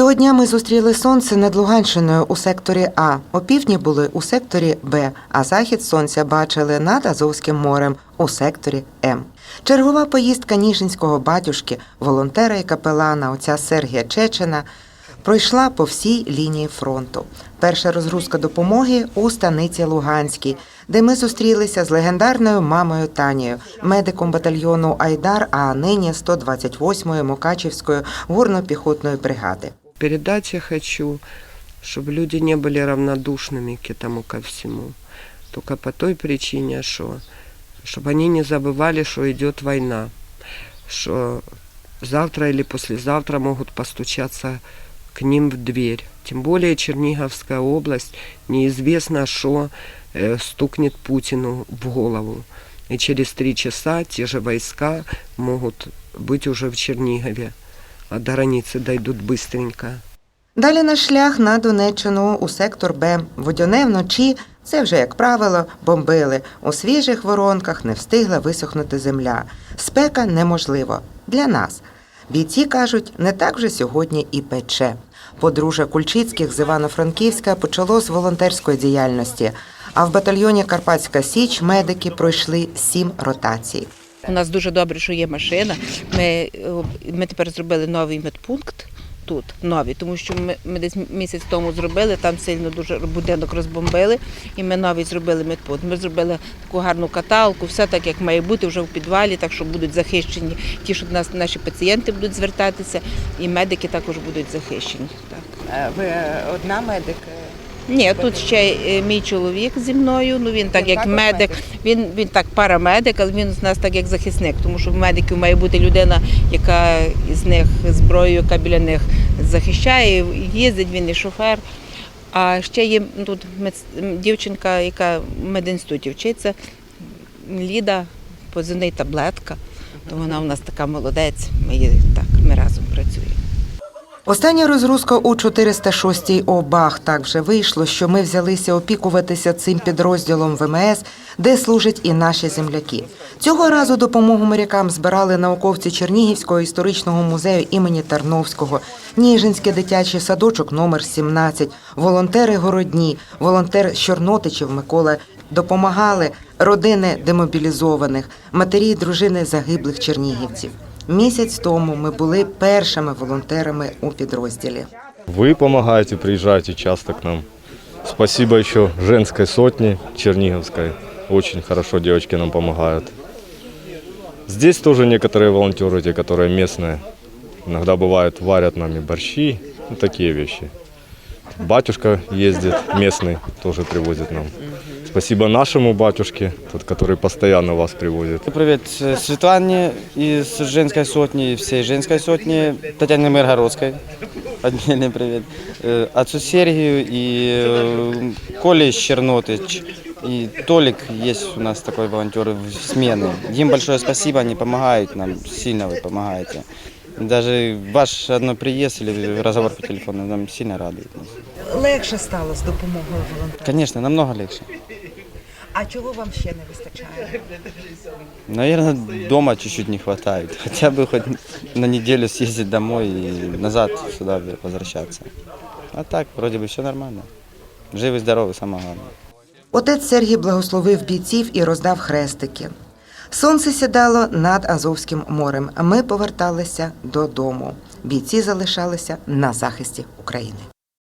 Цього дня ми зустріли сонце над Луганщиною у секторі А. Опівдні були у секторі Б, а захід сонця бачили над Азовським морем у секторі М. Чергова поїздка Ніжинського батюшки, волонтера і капелана отця Сергія Чечена пройшла по всій лінії фронту. Перша розгрузка допомоги у станиці Луганській, де ми зустрілися з легендарною мамою Танією, медиком батальйону Айдар, а нині 128-ї Мукачівської горно-піхотної бригади Передать я хочу, чтобы люди не были равнодушными к этому ко всему. Только по той причине, что чтобы они не забывали, что идет война, что завтра или послезавтра могут постучаться к ним в дверь. Тем более Черниговская область, неизвестно, что э, стукнет Путину в голову. И через три часа те же войска могут быть уже в Чернигове, а до границы дойдут быстренько. Далі наш шлях на Донеччину у сектор Б. Водяне вночі це вже, як правило, бомбили. У свіжих воронках не встигла висохнути земля. Спека неможливо для нас. Бійці кажуть, не так вже сьогодні і пече. Подружжя Кульчицьких з Івано-Франківська почало з волонтерської діяльності. А в батальйоні Карпатська Січ медики пройшли сім ротацій. У нас дуже добре, що є машина. Ми, е, ми тепер зробили новий медпункт тут, новий, тому що ми, ми десь місяць тому зробили, там сильно дуже будинок розбомбили, і ми новий зробили медпункт. Ми зробили таку гарну каталку, все так, як має бути, вже в підвалі, так що будуть захищені ті, що до нас наші пацієнти будуть звертатися, і медики також будуть захищені. Так. Ви одна медик? Ні, тут ще е, мій чоловік зі мною. Ну він так як медик. Він він так парамедик, але він з нас так як захисник, тому що в медиків має бути людина, яка із них зброєю, яка біля них захищає, їздить, він і шофер. А ще є тут мед- дівчинка, яка в медінституті вчиться, Ліда, позивний таблетка. То вона у нас така молодець. Ми її так, ми разом працюємо. Остання розгрузка у 406-й ОБАХ. Так вже вийшло, що ми взялися опікуватися цим підрозділом ВМС, де служать і наші земляки. Цього разу допомогу морякам збирали науковці Чернігівського історичного музею імені Тарновського, Ніжинський дитячий садочок номер 17, волонтери городні, волонтер Чорнотичів Микола. Допомагали родини демобілізованих, матері й дружини загиблих чернігівців. Місяць тому ми були першими волонтерами у підрозділі. Вы помогаете, приезжаете часто к нам. Спасибо еще женской сотне Черниговской. Очень хорошо девочки нам помогают. Здесь тоже некоторые волонтеры, те, которые местные, иногда бывают, варят нам и борщи, ну, такие вещи. Батюшка ездит, местный, тоже привозит нам. Спасибо нашему батюшке, тот, который постоянно вас привозит. Привет э, Светлане из женской сотни, всей женской сотни, Татьяне Миргородской. Отдельный привет. Э, Отцу Сергию и э, Коле Чернотыч. И Толик есть у нас такой волонтер в смены. Им большое спасибо, они помогают нам, сильно вы помогаете. Даже ваш одно приезд или разговор по телефону нам сильно радует. нас. Легше стало з допомогою волонтерів. Конечно, намного легче. А чого вам ще не вистачає? Наверное, дома чуть-чуть не хватает. Хотя бы хоть на неделю съездить домой и назад сюда возвращаться. А так, вроде бы все нормально. Живы, здоровы, самое главное. Отець Сергій благословив бійців і роздав хрестики. Сонце сідало над Азовським морем. Ми поверталися додому. Бійці залишалися на захисті України.